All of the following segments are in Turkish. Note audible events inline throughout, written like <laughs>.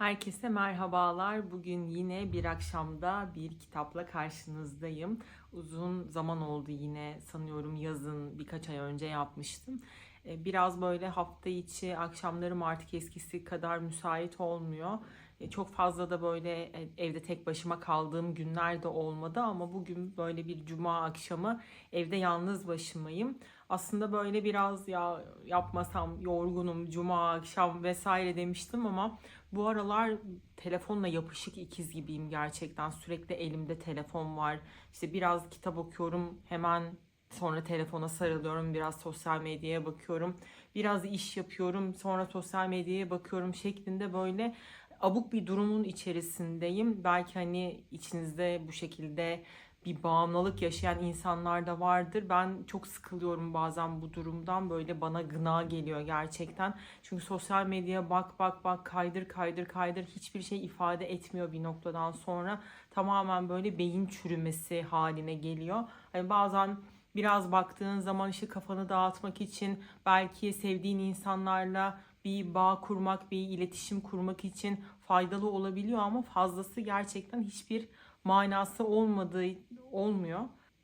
Herkese merhabalar. Bugün yine bir akşamda bir kitapla karşınızdayım. Uzun zaman oldu yine sanıyorum yazın birkaç ay önce yapmıştım. Ee, Biraz böyle hafta içi akşamlarım artık eskisi kadar müsait olmuyor. Ee, Çok fazla da böyle e, evde tek başıma kaldığım günler de olmadı ama bugün böyle bir cuma akşamı evde yalnız başımayım. Aslında böyle biraz ya yapmasam yorgunum cuma akşam vesaire demiştim ama bu aralar telefonla yapışık ikiz gibiyim gerçekten. Sürekli elimde telefon var. İşte biraz kitap okuyorum, hemen sonra telefona sarılıyorum, biraz sosyal medyaya bakıyorum. Biraz iş yapıyorum, sonra sosyal medyaya bakıyorum şeklinde böyle abuk bir durumun içerisindeyim. Belki hani içinizde bu şekilde bir bağımlılık yaşayan insanlar da vardır. Ben çok sıkılıyorum bazen bu durumdan. Böyle bana gına geliyor gerçekten. Çünkü sosyal medyaya bak bak bak kaydır kaydır kaydır hiçbir şey ifade etmiyor bir noktadan sonra. Tamamen böyle beyin çürümesi haline geliyor. Hani bazen biraz baktığın zaman işte kafanı dağıtmak için belki sevdiğin insanlarla bir bağ kurmak, bir iletişim kurmak için faydalı olabiliyor ama fazlası gerçekten hiçbir manası olmadığı olmuyor.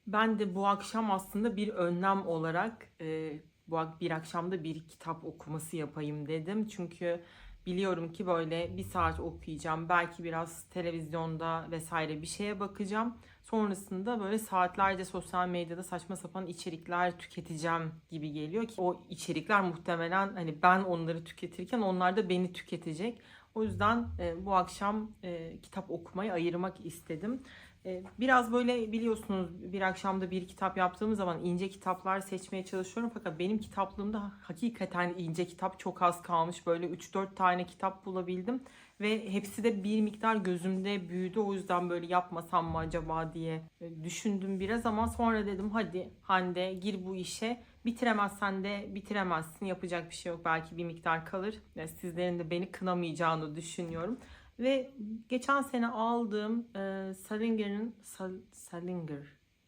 Ben de bu akşam aslında bir önlem olarak e, bu bir akşamda bir kitap okuması yapayım dedim. Çünkü biliyorum ki böyle bir saat okuyacağım. Belki biraz televizyonda vesaire bir şeye bakacağım. Sonrasında böyle saatlerce sosyal medyada saçma sapan içerikler tüketeceğim gibi geliyor ki o içerikler muhtemelen hani ben onları tüketirken onlar da beni tüketecek. O yüzden e, bu akşam e, kitap okumayı ayırmak istedim. E, biraz böyle biliyorsunuz bir akşamda bir kitap yaptığım zaman ince kitaplar seçmeye çalışıyorum. Fakat benim kitaplığımda hakikaten ince kitap çok az kalmış. Böyle 3-4 tane kitap bulabildim. Ve hepsi de bir miktar gözümde büyüdü. O yüzden böyle yapmasam mı acaba diye e, düşündüm biraz ama sonra dedim hadi Hande gir bu işe. Bitiremezsen de bitiremezsin. Yapacak bir şey yok. Belki bir miktar kalır. Sizlerin de beni kınamayacağını düşünüyorum. Ve geçen sene aldığım e, Salinger'in Sal- Salinger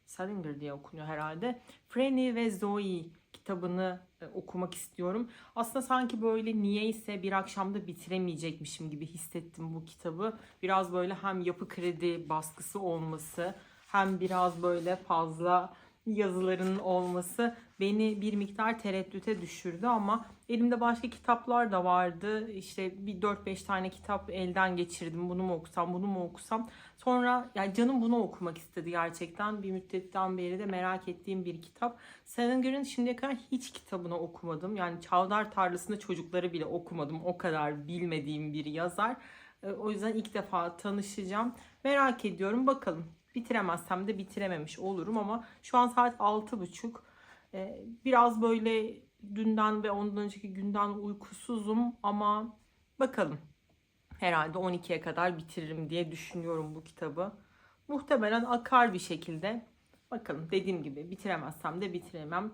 Salinger diye okunuyor herhalde. Franny ve Zoe kitabını e, okumak istiyorum. Aslında sanki böyle niyeyse bir akşamda bitiremeyecekmişim gibi hissettim bu kitabı. Biraz böyle hem yapı kredi baskısı olması hem biraz böyle fazla yazıların olması beni bir miktar tereddüte düşürdü ama elimde başka kitaplar da vardı. İşte bir 4-5 tane kitap elden geçirdim. Bunu mu okusam, bunu mu okusam. Sonra yani canım bunu okumak istedi gerçekten. Bir müddetten beri de merak ettiğim bir kitap. Salinger'in şimdiye kadar hiç kitabını okumadım. Yani Çavdar Tarlası'nda çocukları bile okumadım. O kadar bilmediğim bir yazar. E, O yüzden ilk defa tanışacağım. Merak ediyorum. Bakalım. Bitiremezsem de bitirememiş olurum ama şu an saat 6.30. Ee, Biraz böyle dünden ve ondan önceki günden uykusuzum ama bakalım. Herhalde 12'ye kadar bitiririm diye düşünüyorum bu kitabı. Muhtemelen akar bir şekilde. Bakalım dediğim gibi bitiremezsem de bitiremem.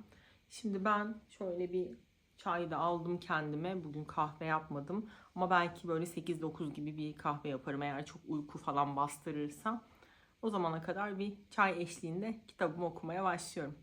Şimdi ben şöyle bir çay da aldım kendime. Bugün kahve yapmadım. Ama belki böyle 8-9 gibi bir kahve yaparım eğer çok uyku falan bastırırsa. O zamana kadar bir çay eşliğinde kitabımı okumaya başlıyorum.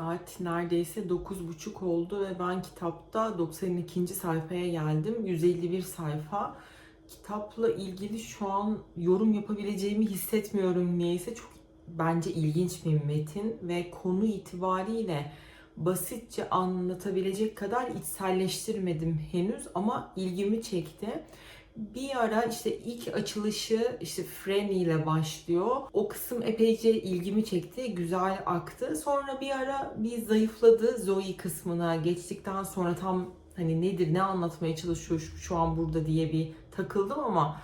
Saat neredeyse 9.30 oldu ve ben kitapta 92. sayfaya geldim. 151 sayfa. Kitapla ilgili şu an yorum yapabileceğimi hissetmiyorum niyeyse. Çok bence ilginç bir metin ve konu itibariyle basitçe anlatabilecek kadar içselleştirmedim henüz ama ilgimi çekti. Bir ara işte ilk açılışı işte Franny ile başlıyor. O kısım epeyce ilgimi çekti. Güzel aktı. Sonra bir ara bir zayıfladı. Zoe kısmına geçtikten sonra tam hani nedir, ne anlatmaya çalışıyor şu, şu an burada diye bir takıldım ama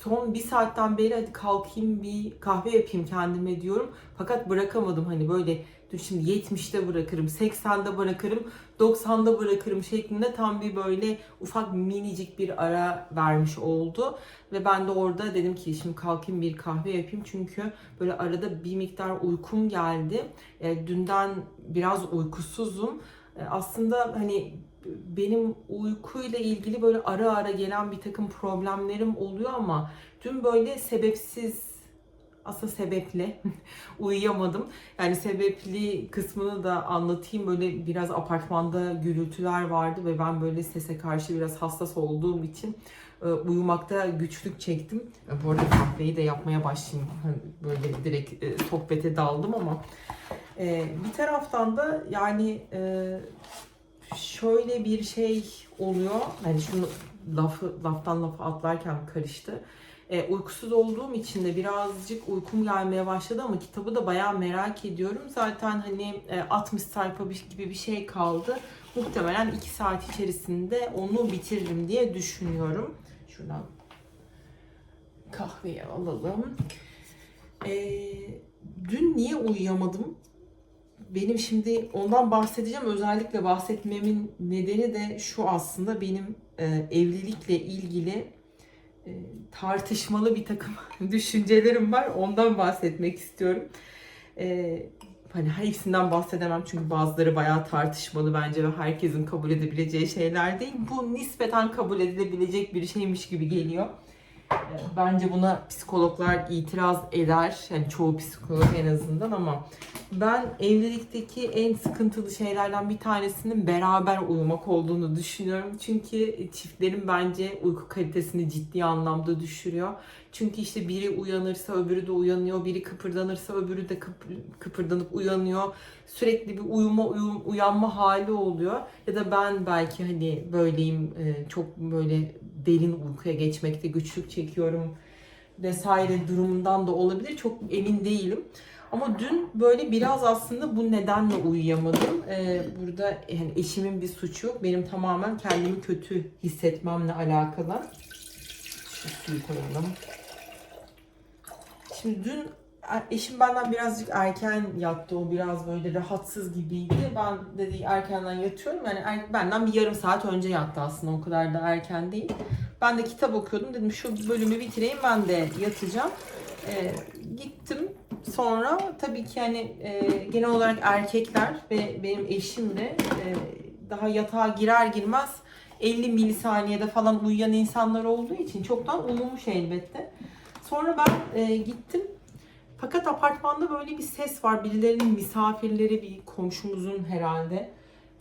son bir saatten beri hadi kalkayım bir kahve yapayım kendime diyorum. Fakat bırakamadım hani böyle dur şimdi 70'te bırakırım, 80'de bırakırım, 90'da bırakırım şeklinde tam bir böyle ufak minicik bir ara vermiş oldu. Ve ben de orada dedim ki şimdi kalkayım bir kahve yapayım çünkü böyle arada bir miktar uykum geldi. E, dünden biraz uykusuzum. E, aslında hani benim uykuyla ilgili böyle ara ara gelen bir takım problemlerim oluyor ama dün böyle sebepsiz aslında sebepli <laughs> uyuyamadım. Yani sebepli kısmını da anlatayım. Böyle biraz apartmanda gürültüler vardı ve ben böyle sese karşı biraz hassas olduğum için e, uyumakta güçlük çektim. E, Bu arada kahveyi de yapmaya başlayayım. Hani Böyle direkt e, sohbete daldım ama bir taraftan da yani şöyle bir şey oluyor. Hani şunu lafı laftan lafa atlarken karıştı. E, uykusuz olduğum için de birazcık uykum gelmeye başladı ama kitabı da bayağı merak ediyorum. Zaten hani e, 60 sayfa gibi bir şey kaldı. Muhtemelen 2 saat içerisinde onu bitiririm diye düşünüyorum. Şuradan kahveyi alalım. E, dün niye uyuyamadım? Benim şimdi ondan bahsedeceğim. Özellikle bahsetmemin nedeni de şu aslında benim e, evlilikle ilgili tartışmalı bir takım <laughs> düşüncelerim var. Ondan bahsetmek istiyorum. E, hani hepsinden bahsedemem çünkü bazıları bayağı tartışmalı bence ve herkesin kabul edebileceği şeyler değil. Bu nispeten kabul edilebilecek bir şeymiş gibi geliyor. Bence buna psikologlar itiraz eder. Yani çoğu psikolog en azından ama ben evlilikteki en sıkıntılı şeylerden bir tanesinin beraber uyumak olduğunu düşünüyorum. Çünkü çiftlerin bence uyku kalitesini ciddi anlamda düşürüyor. Çünkü işte biri uyanırsa öbürü de uyanıyor, biri kıpırdanırsa öbürü de kıp- kıpırdanıp uyanıyor. Sürekli bir uyuma uyum, uyanma hali oluyor. Ya da ben belki hani böyleyim, e, çok böyle derin uykuya geçmekte güçlük çekiyorum vesaire durumundan da olabilir. Çok emin değilim. Ama dün böyle biraz aslında bu nedenle uyuyamadım. Ee, burada yani eşimin bir suçu yok. Benim tamamen kendimi kötü hissetmemle alakalı. Şu suyu koyalım. Şimdi dün eşim benden birazcık erken yattı. O biraz böyle rahatsız gibiydi. Ben dedi erkenden yatıyorum. Yani er- benden bir yarım saat önce yattı aslında. O kadar da erken değil. Ben de kitap okuyordum. Dedim şu bölümü bitireyim ben de yatacağım. Ee, gittim. Sonra tabii ki hani e, genel olarak erkekler ve benim eşim de e, daha yatağa girer girmez 50 milisaniyede falan uyuyan insanlar olduğu için çoktan uyumuş elbette. Sonra ben e, gittim. Fakat apartmanda böyle bir ses var. Birilerinin misafirleri bir komşumuzun herhalde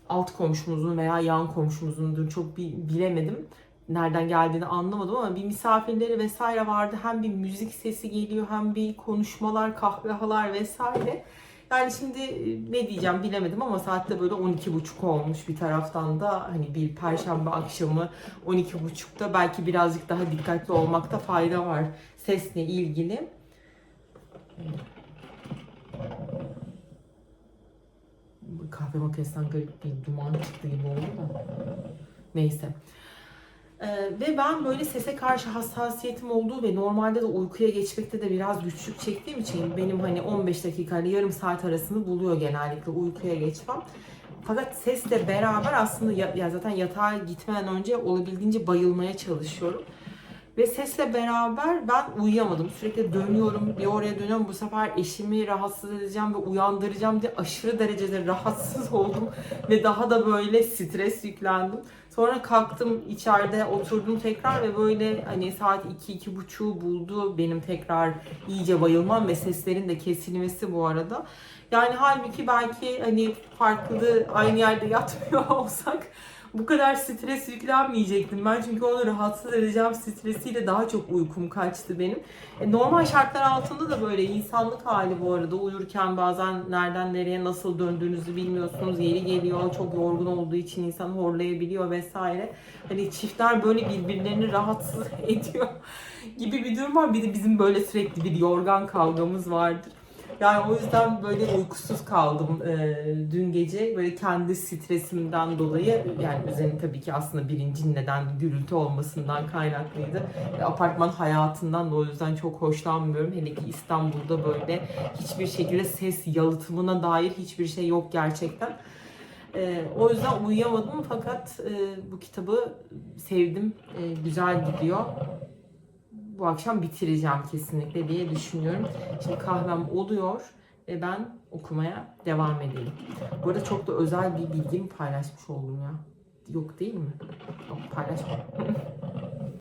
alt komşumuzun veya yan komşumuzundur çok bi- bilemedim. Nereden geldiğini anlamadım ama bir misafirleri vesaire vardı. Hem bir müzik sesi geliyor hem bir konuşmalar, kahkahalar vesaire. Yani şimdi e, ne diyeceğim bilemedim ama saatte böyle 12.30 olmuş bir taraftan da hani bir perşembe akşamı 12.30'da belki birazcık daha dikkatli olmakta fayda var sesle ilgili. Kahve makinesinden garip bir duman çıktı gibi oldu da. Neyse. Ee, ve ben böyle sese karşı hassasiyetim olduğu ve normalde de uykuya geçmekte de biraz güçlük çektiğim için benim hani 15 dakika ile yarım saat arasını buluyor genellikle uykuya geçmem. Fakat sesle beraber aslında ya, ya zaten yatağa gitmeden önce olabildiğince bayılmaya çalışıyorum. Ve sesle beraber ben uyuyamadım. Sürekli dönüyorum, bir oraya dönüyorum. Bu sefer eşimi rahatsız edeceğim ve uyandıracağım diye aşırı derecede rahatsız <laughs> oldum. Ve daha da böyle stres yüklendim. Sonra kalktım içeride oturdum tekrar ve böyle hani saat 2 buçuğu buldu benim tekrar iyice bayılmam ve seslerin de kesilmesi bu arada. Yani halbuki belki hani farklı aynı yerde yatmıyor <laughs> olsak bu kadar stres yüklenmeyecektim ben çünkü onu rahatsız edeceğim stresiyle daha çok uykum kaçtı benim. E, normal şartlar altında da böyle insanlık hali bu arada uyurken bazen nereden nereye nasıl döndüğünüzü bilmiyorsunuz yeri geliyor çok yorgun olduğu için insan horlayabiliyor vesaire. Hani çiftler böyle birbirlerini rahatsız <laughs> ediyor gibi bir durum var. Bir de bizim böyle sürekli bir yorgan kavgamız vardır. Yani o yüzden böyle uykusuz kaldım e, dün gece. Böyle kendi stresimden dolayı yani üzerine tabii ki aslında birinci neden gürültü olmasından kaynaklıydı. E, apartman hayatından da o yüzden çok hoşlanmıyorum. Hele ki İstanbul'da böyle hiçbir şekilde ses yalıtımına dair hiçbir şey yok gerçekten. E, o yüzden uyuyamadım fakat e, bu kitabı sevdim. E, güzel gidiyor bu akşam bitireceğim kesinlikle diye düşünüyorum. Şimdi kahvem oluyor ve ben okumaya devam edeyim. Bu arada çok da özel bir bilgimi paylaşmış oldum ya. Yok değil mi? Yok paylaşmam. <laughs>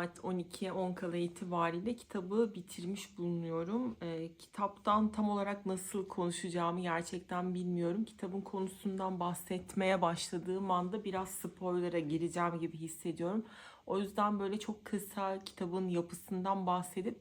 Saat 12'ye 10 kala itibariyle kitabı bitirmiş bulunuyorum. Ee, kitaptan tam olarak nasıl konuşacağımı gerçekten bilmiyorum. Kitabın konusundan bahsetmeye başladığım anda biraz spoiler'a gireceğim gibi hissediyorum. O yüzden böyle çok kısa kitabın yapısından bahsedip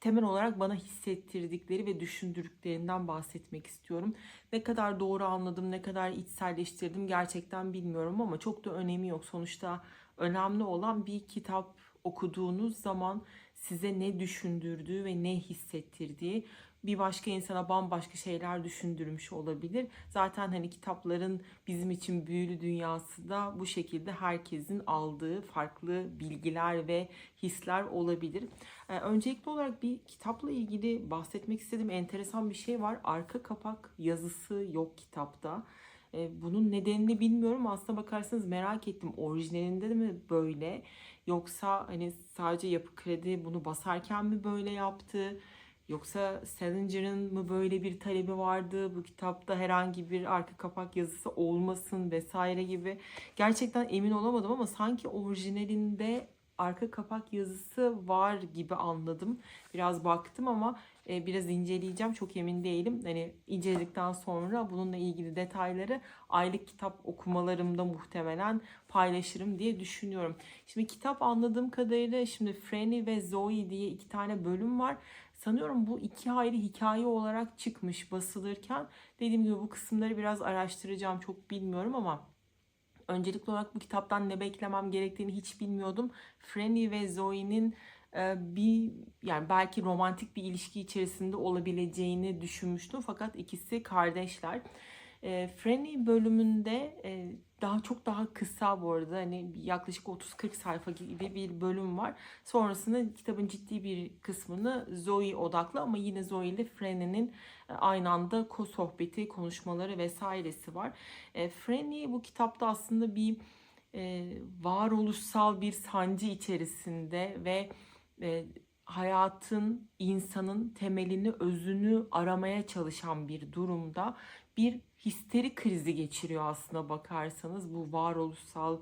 temel olarak bana hissettirdikleri ve düşündürdüklerinden bahsetmek istiyorum. Ne kadar doğru anladım, ne kadar içselleştirdim gerçekten bilmiyorum ama çok da önemi yok. Sonuçta önemli olan bir kitap okuduğunuz zaman size ne düşündürdüğü ve ne hissettirdiği bir başka insana bambaşka şeyler düşündürmüş olabilir. Zaten hani kitapların bizim için büyülü dünyası da bu şekilde herkesin aldığı farklı bilgiler ve hisler olabilir. Ee, öncelikli olarak bir kitapla ilgili bahsetmek istediğim enteresan bir şey var. Arka kapak yazısı yok kitapta. Ee, bunun nedenini bilmiyorum. Aslına bakarsanız merak ettim. Orijinalinde de mi böyle? Yoksa hani sadece Yapı Kredi bunu basarken mi böyle yaptı? Yoksa Salinger'ın mı böyle bir talebi vardı? Bu kitapta herhangi bir arka kapak yazısı olmasın vesaire gibi. Gerçekten emin olamadım ama sanki orijinalinde arka kapak yazısı var gibi anladım. Biraz baktım ama e, biraz inceleyeceğim. Çok emin değilim. Hani inceledikten sonra bununla ilgili detayları aylık kitap okumalarımda muhtemelen paylaşırım diye düşünüyorum. Şimdi kitap anladığım kadarıyla şimdi Franny ve Zoe diye iki tane bölüm var. Sanıyorum bu iki ayrı hikaye olarak çıkmış basılırken. Dediğim gibi bu kısımları biraz araştıracağım. Çok bilmiyorum ama öncelikli olarak bu kitaptan ne beklemem gerektiğini hiç bilmiyordum. Franny ve Zoe'nin e, bir yani belki romantik bir ilişki içerisinde olabileceğini düşünmüştüm fakat ikisi kardeşler. E, Franny bölümünde e, daha çok daha kısa bu arada hani yaklaşık 30-40 sayfa gibi bir bölüm var. Sonrasında kitabın ciddi bir kısmını Zoe odaklı ama yine Zoe ile Franny'nin e, aynı anda ko sohbeti, konuşmaları vesairesi var. E, Franny bu kitapta aslında bir e, varoluşsal bir sancı içerisinde ve e, hayatın, insanın temelini, özünü aramaya çalışan bir durumda bir histeri krizi geçiriyor aslına bakarsanız bu varoluşsal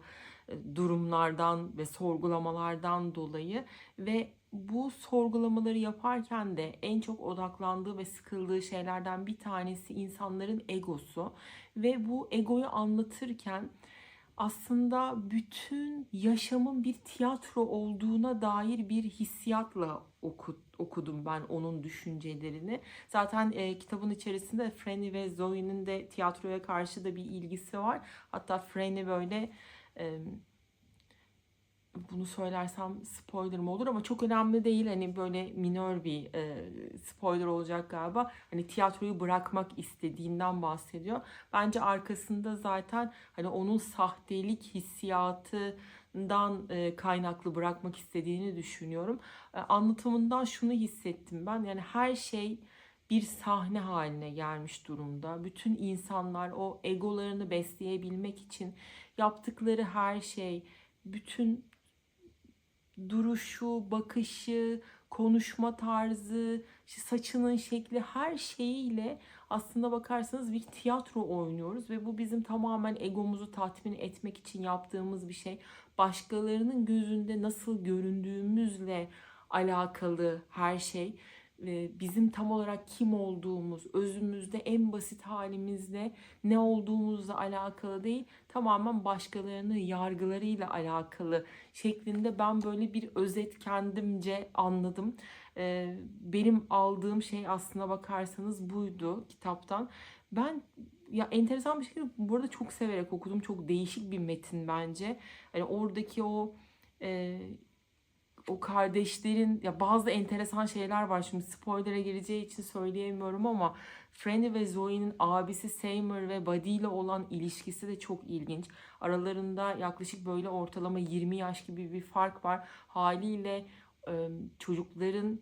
e, durumlardan ve sorgulamalardan dolayı ve bu sorgulamaları yaparken de en çok odaklandığı ve sıkıldığı şeylerden bir tanesi insanların egosu ve bu egoyu anlatırken aslında bütün yaşamın bir tiyatro olduğuna dair bir hissiyatla oku, okudum ben onun düşüncelerini. Zaten e, kitabın içerisinde Franny ve Zoe'nin de tiyatroya karşı da bir ilgisi var. Hatta Franny böyle e, bunu söylersem spoiler mı olur ama çok önemli değil. Hani böyle minör bir e, spoiler olacak galiba. Hani tiyatroyu bırakmak istediğinden bahsediyor. Bence arkasında zaten hani onun sahtelik hissiyatından e, kaynaklı bırakmak istediğini düşünüyorum. E, anlatımından şunu hissettim ben. Yani her şey bir sahne haline gelmiş durumda. Bütün insanlar o egolarını besleyebilmek için yaptıkları her şey, bütün duruşu, bakışı, konuşma tarzı, işte saçının şekli her şeyiyle aslında bakarsanız bir tiyatro oynuyoruz ve bu bizim tamamen egomuzu tatmin etmek için yaptığımız bir şey. Başkalarının gözünde nasıl göründüğümüzle alakalı her şey bizim tam olarak kim olduğumuz, özümüzde en basit halimizde ne olduğumuzla alakalı değil, tamamen başkalarının yargılarıyla alakalı şeklinde ben böyle bir özet kendimce anladım. Benim aldığım şey aslına bakarsanız buydu kitaptan. Ben ya enteresan bir şekilde burada çok severek okudum. Çok değişik bir metin bence. Hani oradaki o e, o kardeşlerin ya bazı enteresan şeyler var. Şimdi spoiler'a gireceği için söyleyemiyorum ama Franny ve Zoe'nin abisi Seymour ve Buddy ile olan ilişkisi de çok ilginç. Aralarında yaklaşık böyle ortalama 20 yaş gibi bir fark var. Haliyle çocukların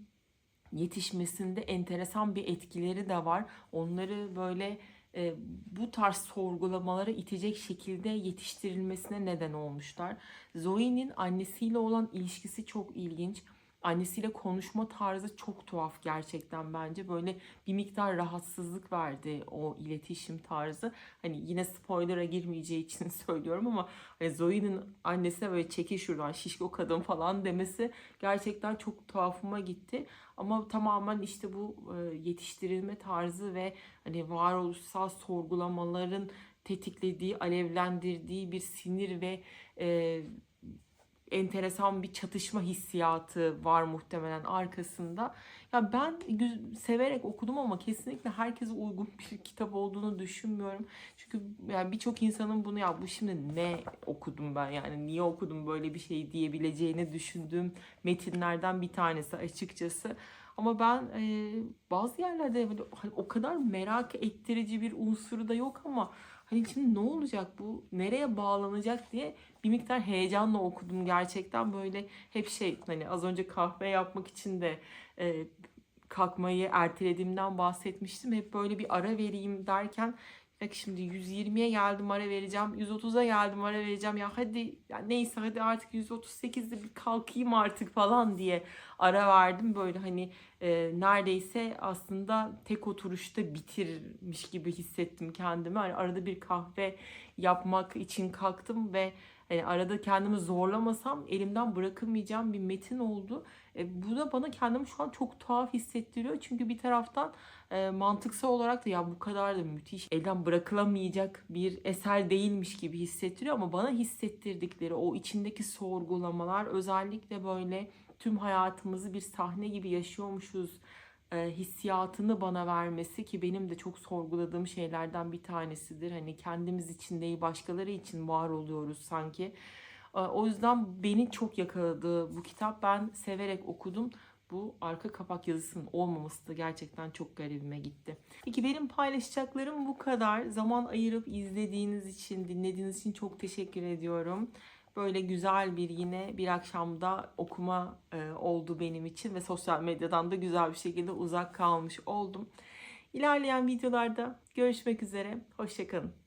yetişmesinde enteresan bir etkileri de var. Onları böyle e, bu tarz sorgulamalara itecek şekilde yetiştirilmesine neden olmuşlar. Zoe'nin annesiyle olan ilişkisi çok ilginç. Annesiyle konuşma tarzı çok tuhaf gerçekten bence. Böyle bir miktar rahatsızlık verdi o iletişim tarzı. Hani yine spoiler'a girmeyeceği için <laughs> söylüyorum ama hani Zoe'nin annesine böyle çekil şuradan şişko kadın falan demesi gerçekten çok tuhafıma gitti. Ama tamamen işte bu e, yetiştirilme tarzı ve hani varoluşsal sorgulamaların tetiklediği, alevlendirdiği bir sinir ve e, enteresan bir çatışma hissiyatı var muhtemelen arkasında. Ya ben severek okudum ama kesinlikle herkese uygun <laughs> bir kitap olduğunu düşünmüyorum. Çünkü yani birçok insanın bunu ya bu şimdi ne okudum ben yani niye okudum böyle bir şey diyebileceğini düşündüğüm metinlerden bir tanesi açıkçası. Ama ben e, bazı yerlerde böyle hani o kadar merak ettirici bir unsuru da yok ama hani şimdi ne olacak bu nereye bağlanacak diye bir miktar heyecanla okudum gerçekten böyle hep şey hani az önce kahve yapmak için de e, kalkmayı ertelediğimden bahsetmiştim. Hep böyle bir ara vereyim derken Bak şimdi 120'ye geldim ara vereceğim. 130'a geldim ara vereceğim. Ya hadi ya neyse hadi artık 138'de bir kalkayım artık falan diye ara verdim. Böyle hani e, neredeyse aslında tek oturuşta bitirmiş gibi hissettim kendimi. Hani arada bir kahve yapmak için kalktım ve yani arada kendimi zorlamasam elimden bırakamayacağım bir metin oldu. E, bu da bana kendimi şu an çok tuhaf hissettiriyor. Çünkü bir taraftan e, mantıksal olarak da ya bu kadar da müthiş elden bırakılamayacak bir eser değilmiş gibi hissettiriyor. Ama bana hissettirdikleri o içindeki sorgulamalar özellikle böyle tüm hayatımızı bir sahne gibi yaşıyormuşuz hissiyatını bana vermesi ki benim de çok sorguladığım şeylerden bir tanesidir. Hani kendimiz için değil başkaları için var oluyoruz sanki. E, o yüzden beni çok yakaladı bu kitap. Ben severek okudum. bu arka kapak yazısının olmaması da gerçekten çok garibime gitti. Peki benim paylaşacaklarım bu kadar. Zaman ayırıp izlediğiniz için, dinlediğiniz için çok teşekkür ediyorum. Böyle güzel bir yine bir akşamda okuma e, oldu benim için ve sosyal medyadan da güzel bir şekilde uzak kalmış oldum. İlerleyen videolarda görüşmek üzere. Hoşçakalın.